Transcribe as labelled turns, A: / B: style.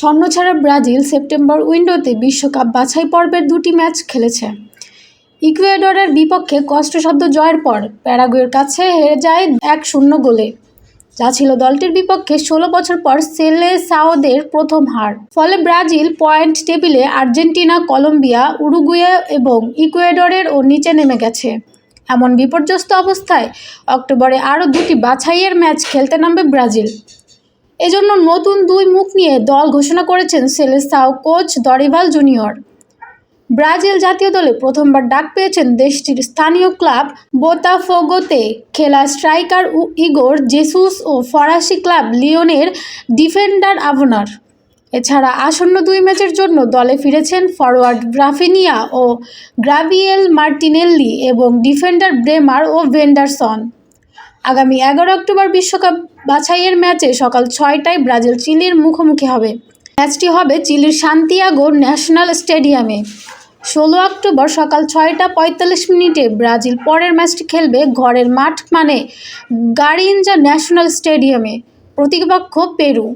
A: ছন্নছাড়া Brazil September উইন্ডোতে বিশ্বকাপ বাছাই পর্বের দুটি ম্যাচ খেলেছে। ইকুয়েডরের বিপক্ষে কষ্টসাধ্য জয়ের পর প্যারাগুয়ের কাছে হেরে যায় এক শূন্য গোলে। যা ছিল দলটির বিপক্ষে ষোলো বছর পর সেলে সাওদের প্রথম হার। ফলে ব্রাজিল পয়েন্ট টেবিলে আর্জেন্টিনা, কলম্বিয়া, উরুগুয়ে এবং ইকুয়েডরের ও নিচে নেমে গেছে। এমন বিপর্যস্ত অবস্থায় অক্টোবরে আরও দুটি বাছাইয়ের ম্যাচ খেলতে নামবে ব্রাজিল। এজন্য নতুন দুই মুখ নিয়ে দল ঘোষণা করেছেন Selecao coach Dorival Junior. Brazil জাতীয় দলে প্রথমবার ডাক পেয়েছেন দেশটির স্থানীয় ক্লাব বোতাফোগোতে। খেলা স্ট্রাইকার উ- ইগোর জেসুস ও ফরাসি ক্লাব লিওনের ডিফেন্ডার আভনার। এছাড়া আসন্ন দুই ম্যাচের জন্য দলে ফিরেছেন ফরওয়ার্ড রাফিনিয়া ও গ্রাভিয়েল মার্টিনেল্লি এবং ডিফেন্ডার ব্রেমার ও ভেন্ডারসন। আগামী এগারো অক্টোবর বিশ্বকাপ বাছাইয়ের ম্যাচে সকাল ছয়টায় ব্রাজিল চিলির মুখোমুখি হবে। ম্যাচটি হবে চিলির শান্তিয়াগো ন্যাশনাল স্টেডিয়ামে। ষোলো অক্টোবর সকাল ছয়টা পঁয়তাল্লিশ মিনিটে ব্রাজিল পরের ম্যাচটি খেলবে ঘরের মাঠ মানে গারিঞ্জা ন্যাশনাল স্টেডিয়ামে। প্রতিপক্ষ পেরু।